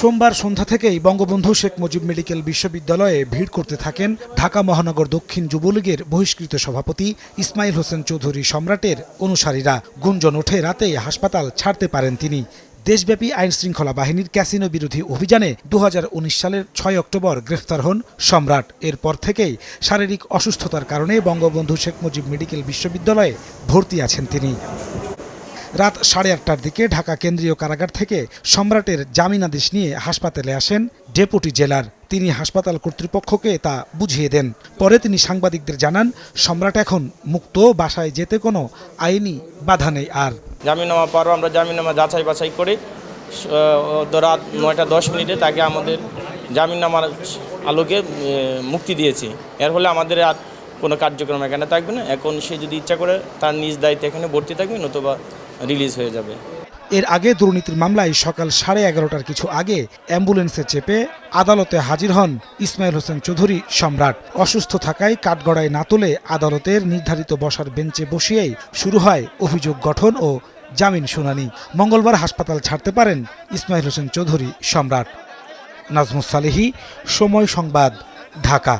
সোমবার সন্ধ্যা থেকেই বঙ্গবন্ধু শেখ মুজিব মেডিকেল বিশ্ববিদ্যালয়ে ভিড় করতে থাকেন ঢাকা মহানগর দক্ষিণ যুবলীগের বহিষ্কৃত সভাপতি ইসমাইল হোসেন চৌধুরী সম্রাটের অনুসারীরা। গুঞ্জন ওঠে রাতেই হাসপাতাল ছাড়তে পারেন তিনি। দেশব্যাপী আইন শৃঙ্খলা বাহিনীর ক্যাসিনো বিরোধী অভিযানে দু হাজার উনিশ সালের ছয় অক্টোবর গ্রেফতার হন সম্রাট। এরপর থেকেই শারীরিক অসুস্থতার কারণে বঙ্গবন্ধু শেখ মুজিব মেডিকেল বিশ্ববিদ্যালয়ে ভর্তি আছেন তিনি। রাত সাড়ে আটটার দিকে ঢাকা কেন্দ্রীয় কারাগার থেকে সম্রাটের জামিনাদেশ নিয়ে হাসপাতালে আসেন ডেপুটি জেলার। তিনি হাসপাতাল কর্তৃপক্ষকে তা বুঝিয়ে দেন। পরে তিনি সাংবাদিকদের জানান, সম্রাট এখন মুক্ত, বাসায় যেতে কোনো আইনি বাধা নেই আর। জামিননামা পারও আমরা জামিননামা যাচাই বাছাই করে। রাত নয়টা দশ মিনিটে তাকে আমাদের জামিননামার আলোকে মুক্তি দিয়েছি। এর ফলে আমাদের আর কোনো কার্যক্রম এখানে থাকবে না। এখন সে যদি ইচ্ছা করে তার নিজ দায়িত্বে এখানে ভর্তি থাকবে, নতুবা রিলিজ হয়ে যাবে। এর আগে দুর্নীতির মামলায় সকাল সাড়ে এগারোটার কিছু আগে অ্যাম্বুলেন্সে চেপে আদালতে হাজির হন ইসমাইল হোসেন চৌধুরী সম্রাট। অসুস্থ থাকায় কাঠগড়ায় না তুলে আদালতের নির্ধারিত বসার বেঞ্চে বসিয়েই শুরু হয় অভিযোগ গঠন ও জামিন শুনানি। মঙ্গলবার হাসপাতাল ছাড়তে পারেন ইসমাইল হোসেন চৌধুরী সম্রাট। নাজমুস সালেহি, সময় সংবাদ, ঢাকা।